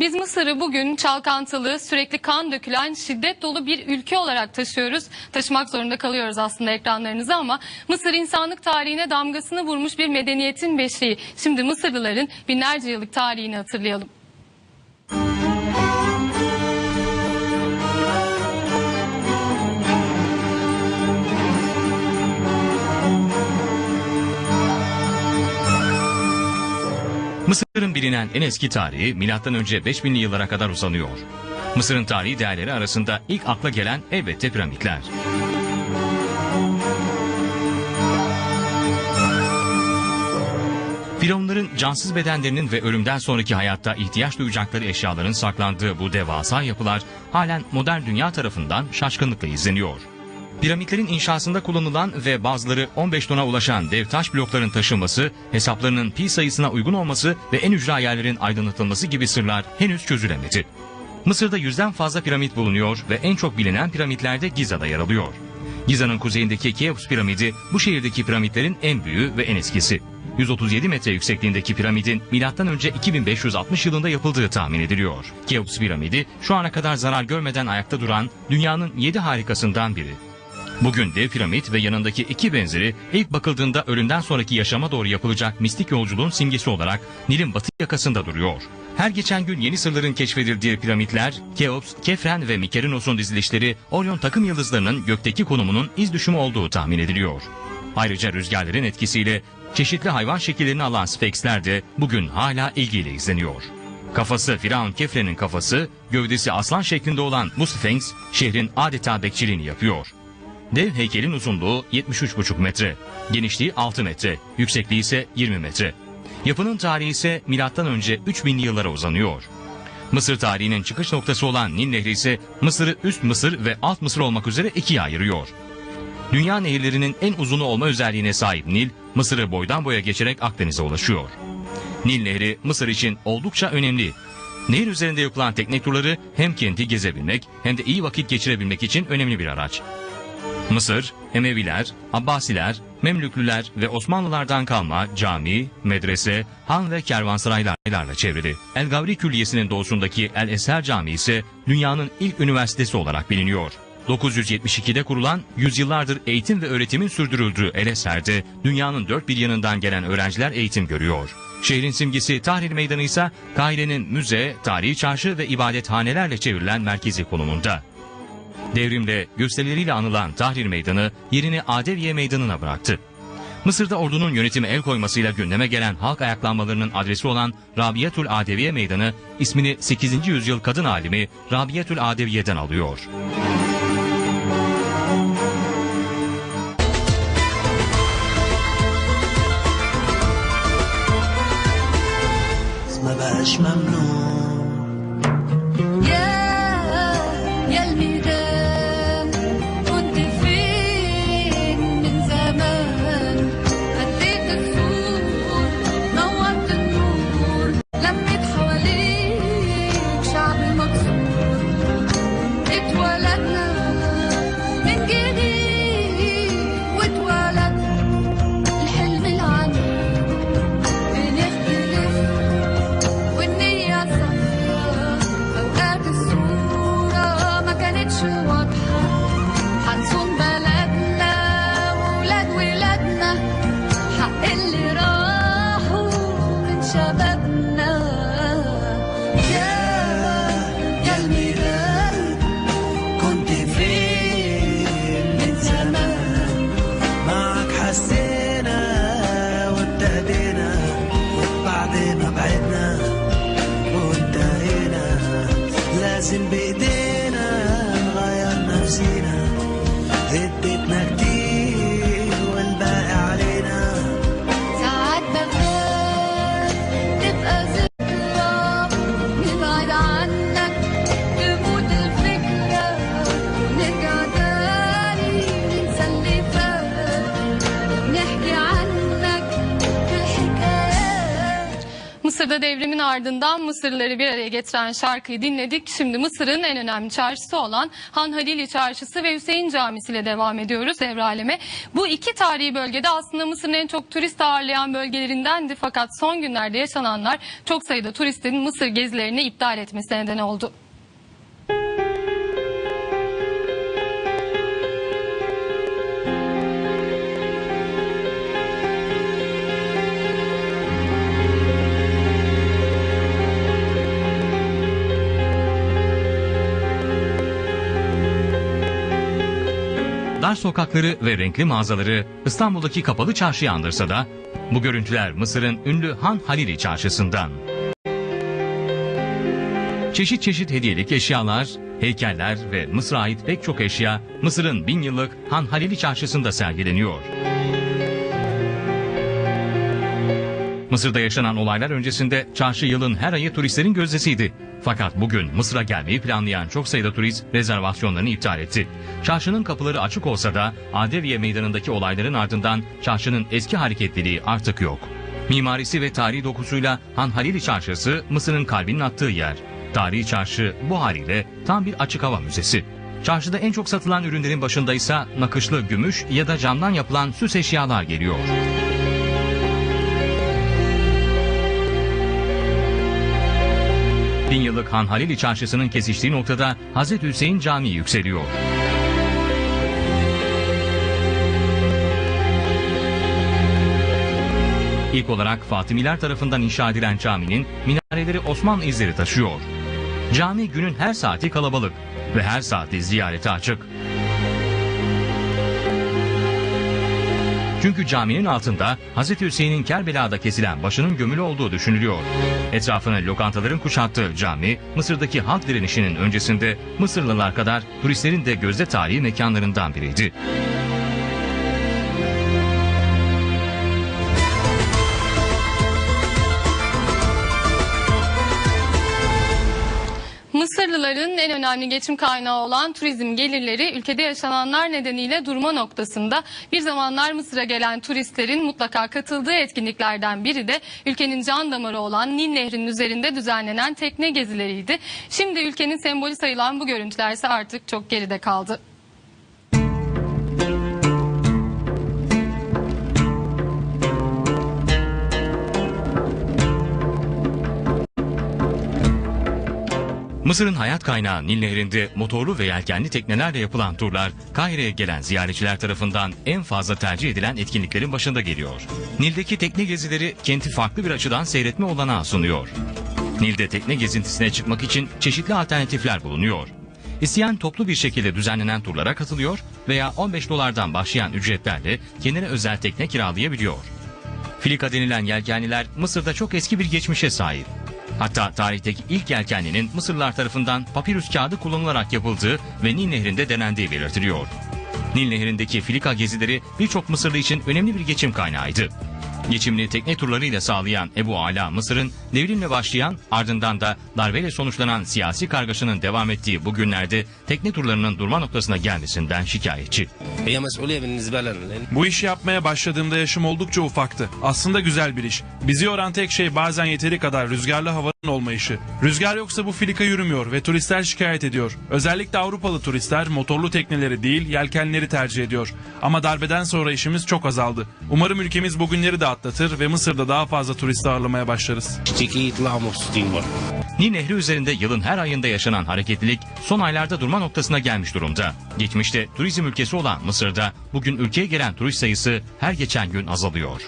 Biz Mısır'ı bugün çalkantılı, sürekli kan dökülen, şiddet dolu bir ülke olarak taşıyoruz. Taşımak zorunda kalıyoruz aslında ekranlarınıza ama Mısır insanlık tarihine damgasını vurmuş bir medeniyetin beşiği. Şimdi Mısırlıların binlerce yıllık tarihini hatırlayalım. Mısır'ın bilinen en eski tarihi M.Ö. 5000'li yıllara kadar uzanıyor. Mısır'ın tarihi değerleri arasında ilk akla gelen elbette piramitler. Firavunların cansız bedenlerinin ve ölümden sonraki hayatta ihtiyaç duyacakları eşyaların saklandığı bu devasa yapılar halen modern dünya tarafından şaşkınlıkla izleniyor. Piramitlerin inşasında kullanılan ve bazıları 15 tona ulaşan dev taş blokların taşınması, hesaplarının pi sayısına uygun olması ve en ücra yerlerin aydınlatılması gibi sırlar henüz çözülemedi. Mısır'da yüzden fazla piramit bulunuyor ve en çok bilinen piramitlerde Giza'da yer alıyor. Giza'nın kuzeyindeki Keops piramidi bu şehirdeki piramitlerin en büyüğü ve en eskisi. 137 metre yüksekliğindeki piramidin M.Ö. 2560 yılında yapıldığı tahmin ediliyor. Keops piramidi şu ana kadar zarar görmeden ayakta duran dünyanın 7 harikasından biri. Bugün dev piramit ve yanındaki iki benzeri ilk bakıldığında ölümden sonraki yaşama doğru yapılacak mistik yolculuğun simgesi olarak Nil'in batı yakasında duruyor. Her geçen gün yeni sırların keşfedildiği piramitler, Keops, Kefren ve Mykerinos'un dizilişleri Orion takım yıldızlarının gökteki konumunun iz düşümü olduğu tahmin ediliyor. Ayrıca rüzgarların etkisiyle çeşitli hayvan şekillerini alan Sphinxler de bugün hala ilgiyle izleniyor. Kafası Firavun Kefren'in kafası, gövdesi aslan şeklinde olan bu Sphinx şehrin adeta bekçiliğini yapıyor. Dev heykelin uzunluğu 73,5 metre, genişliği 6 metre, yüksekliği ise 20 metre. Yapının tarihi ise milattan önce 3000'li yıllara uzanıyor. Mısır tarihinin çıkış noktası olan Nil Nehri ise Mısır'ı üst Mısır ve alt Mısır olmak üzere ikiye ayırıyor. Dünya nehirlerinin en uzunu olma özelliğine sahip Nil, Mısır'ı boydan boya geçerek Akdeniz'e ulaşıyor. Nil Nehri Mısır için oldukça önemli. Nehir üzerinde yapılan tekne turları hem kenti gezebilmek hem de iyi vakit geçirebilmek için önemli bir araç. Mısır, Emeviler, Abbasiler, Memlüklüler ve Osmanlılardan kalma cami, medrese, han ve kervansaraylarla çevrili. El Gavri Külliyesi'nin doğusundaki El Eser Camii ise dünyanın ilk üniversitesi olarak biliniyor. 972'de kurulan, yüzyıllardır eğitim ve öğretimin sürdürüldüğü El Eser'de dünyanın dört bir yanından gelen öğrenciler eğitim görüyor. Şehrin simgesi Tahrir Meydanı ise Kahire'nin müze, tarihi çarşı ve ibadethanelerle çevrilen merkezi konumunda. Devrimle gösterileriyle anılan Tahrir Meydanı yerini Adeviye Meydanı'na bıraktı. Mısır'da ordunun yönetime el koymasıyla gündeme gelen halk ayaklanmalarının adresi olan Rabiyetül Adeviye Meydanı ismini 8. yüzyıl kadın alimi Rabiyetül Adeviye'den alıyor. ما شبابنا. يا يا الميلاد كنت فين من زمان؟ معك حسينا وابتدينا. وانتهينا. لازم بايدينا Mısır'da devrimin ardından Mısırlıları bir araya getiren şarkıyı dinledik. Şimdi Mısır'ın en önemli çarşısı olan Han Halili Çarşısı ve Hüseyin Camisi ile devam ediyoruz devre aleme. Bu iki tarihi bölgede aslında Mısır'ın en çok turist ağırlayan bölgelerindendi. Fakat son günlerde yaşananlar çok sayıda turistin Mısır gezilerini iptal etmesine neden oldu. Dar sokakları ve renkli mağazaları İstanbul'daki kapalı çarşıyı andırsa da bu görüntüler Mısır'ın ünlü Han Halili çarşısından. Çeşit çeşit hediyelik eşyalar, heykeller ve Mısır'a ait pek çok eşya Mısır'ın bin yıllık Han Halili çarşısında sergileniyor. Mısır'da yaşanan olaylar öncesinde çarşı yılın her ayı turistlerin gözdesiydi. Fakat bugün Mısır'a gelmeyi planlayan çok sayıda turist rezervasyonlarını iptal etti. Çarşının kapıları açık olsa da Adeviye meydanındaki olayların ardından çarşının eski hareketliliği artık yok. Mimarisi ve tarihi dokusuyla Han Halili Çarşısı Mısır'ın kalbinin attığı yer. Tarihi çarşı bu haliyle tam bir açık hava müzesi. Çarşıda en çok satılan ürünlerin başında ise nakışlı gümüş ya da camdan yapılan süs eşyalar geliyor. Bin yıllık Han Halili Çarşısı'nın kesiştiği noktada Hazreti Hüseyin Camii yükseliyor. İlk olarak Fatimiler tarafından inşa edilen caminin minareleri Osmanlı izleri taşıyor. Cami günün her saati kalabalık ve her saati ziyarete açık. Çünkü caminin altında Hazreti Hüseyin'in Kerbela'da kesilen başının gömülü olduğu düşünülüyor. Etrafını lokantaların kuşattığı cami, Mısır'daki halk direnişinin öncesinde Mısırlılar kadar turistlerin de gözde tarihi mekanlarından biriydi. Mısırlıların en önemli geçim kaynağı olan turizm gelirleri ülkede yaşananlar nedeniyle durma noktasında. Bir zamanlar Mısır'a gelen turistlerin mutlaka katıldığı etkinliklerden biri de ülkenin can damarı olan Nil Nehri'nin üzerinde düzenlenen tekne gezileriydi. Şimdi ülkenin sembolü sayılan bu görüntüler ise artık çok geride kaldı. Mısır'ın hayat kaynağı Nil Nehri'nde motorlu ve yelkenli teknelerle yapılan turlar Kahire'ye gelen ziyaretçiler tarafından en fazla tercih edilen etkinliklerin başında geliyor. Nil'deki tekne gezileri kenti farklı bir açıdan seyretme olanağı sunuyor. Nil'de tekne gezintisine çıkmak için çeşitli alternatifler bulunuyor. İsteyen toplu bir şekilde düzenlenen turlara katılıyor veya 15 dolardan başlayan ücretlerle kendine özel tekne kiralayabiliyor. Filika denilen yelkenliler Mısır'da çok eski bir geçmişe sahip. Hatta tarihteki ilk yelkenlinin Mısırlılar tarafından papirüs kağıdı kullanılarak yapıldığı ve Nil Nehri'nde denendiği belirtiliyor. Nil Nehri'ndeki filika gezileri birçok Mısırlı için önemli bir geçim kaynağıydı. Geçimini tekne turlarıyla sağlayan Ebu Ala Mısır'ın devrimle başlayan ardından da darbeyle sonuçlanan siyasi kargaşanın devam ettiği bu günlerde tekne turlarının durma noktasına gelmesinden şikayetçi. Bu işi yapmaya başladığımda yaşım oldukça ufaktı. Aslında güzel bir iş. Bizi yoran tek şey bazen yeteri kadar rüzgarlı hava olma. Rüzgar yoksa bu filika yürümüyor ve turistler şikayet ediyor. Özellikle Avrupalı turistler motorlu tekneleri değil yelkenleri tercih ediyor. Ama darbeden sonra işimiz çok azaldı. Umarım ülkemiz bugünleri de atlatır ve Mısır'da daha fazla turist ağırlamaya başlarız. Nil Nehri üzerinde yılın her ayında yaşanan hareketlilik son aylarda durma noktasına gelmiş durumda. Geçmişte turizm ülkesi olan Mısır'da bugün ülkeye gelen turist sayısı her geçen gün azalıyor.